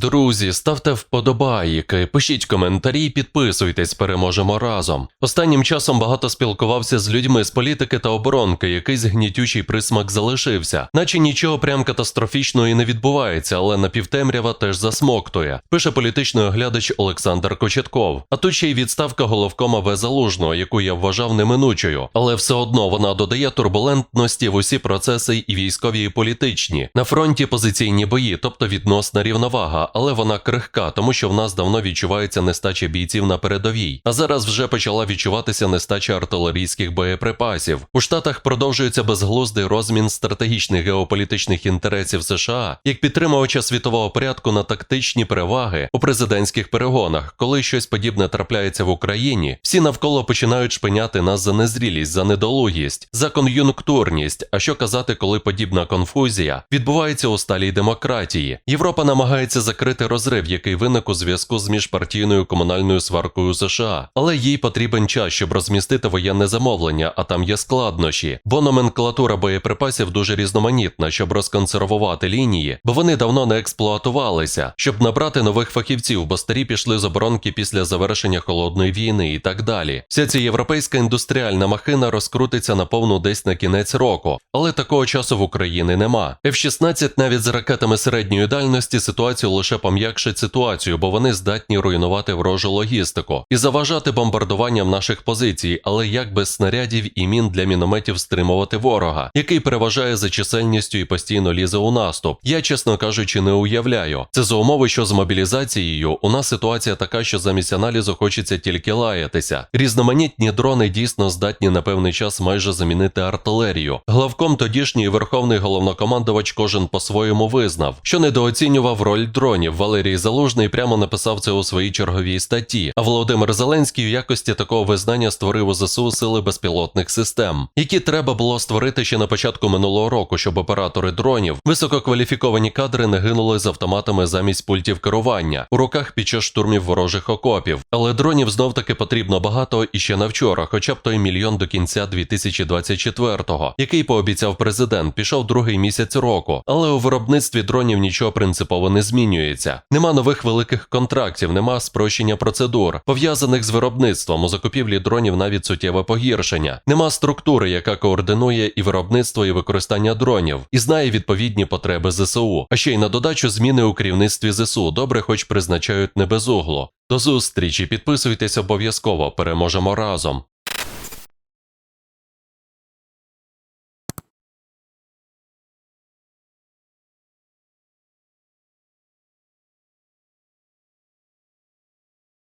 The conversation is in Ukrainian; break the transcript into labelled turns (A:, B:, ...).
A: Друзі, ставте вподобайки, пишіть коментарі, підписуйтесь, переможемо разом. Останнім часом багато спілкувався з людьми з політики та оборонки, якийсь гнітючий присмак залишився, наче нічого прям катастрофічного і не відбувається, але напівтемрява теж засмоктує. Пише політичний оглядач Олександр Кочетков. А тут ще й відставка головкома В. Залужного, яку я вважав неминучою, але все одно вона додає турбулентності в усі процеси і військові, і політичні. На фронті позиційні бої, тобто відносна рівновага, але вона крихка, тому що в нас давно відчувається нестача бійців на передовій. А зараз вже почала відчуватися нестача артилерійських боєприпасів. У Штатах продовжується безглуздий розмін стратегічних геополітичних інтересів США як підтримувача світового порядку на тактичні переваги у президентських перегонах. Коли щось подібне трапляється в Україні, всі навколо починають шпиняти нас за незрілість, за недолугість, за кон'юнктурність. А що казати, коли подібна конфузія відбувається у сталій демократії? Європа намагається закрити розрив, який виник у зв'язку з міжпартійною комунальною сваркою США, але їй потрібен час, щоб розмістити воєнне замовлення, а там є складнощі, бо номенклатура боєприпасів дуже різноманітна, щоб розконсервувати лінії, бо вони давно не експлуатувалися, щоб набрати нових фахівців, бо старі пішли з оборонки після завершення холодної війни і так далі. Вся ця європейська індустріальна махина розкрутиться наповну десь на кінець року, але такого часу в Україні нема. F-16 навіть з ракетами середньої дальності ситуацію лише пом'якшить ситуацію, бо вони здатні руйнувати ворожу логістику і заважати бомбардуванням наших позицій, але як без снарядів і мін для мінометів стримувати ворога, який переважає за чисельністю і постійно лізе у наступ. Я, чесно кажучи, не уявляю. Це за умови, що з мобілізацією у нас ситуація така, що замість аналізу хочеться тільки лаятися. Різноманітні дрони дійсно здатні на певний час майже замінити артилерію. Главком тодішній верховний головнокомандувач кожен по-своєму визнав, що недооцінював роль дронів. Валерій Залужний прямо написав це у своїй черговій статті. А Володимир Зеленський в якості такого визнання створив у ЗСУ сили безпілотних систем, які треба було створити ще на початку минулого року, щоб оператори дронів, висококваліфіковані кадри не гинули з автоматами замість пультів керування у руках під час штурмів ворожих окопів. Але дронів знов таки потрібно багато і ще на вчора, хоча б той мільйон до кінця 2024-го, який пообіцяв президент, пішов другий місяць року. Але у виробництві дронів нічого принципово не змінюється. Нема нових великих контрактів, нема спрощення процедур, пов'язаних з виробництвом у закупівлі дронів навіть суттєве погіршення. Нема структури, яка координує і виробництво, і використання дронів, і знає відповідні потреби ЗСУ. А ще й на додачу зміни у керівництві ЗСУ добре, хоч призначають не без углу. До зустрічі, підписуйтесь обов'язково, переможемо разом.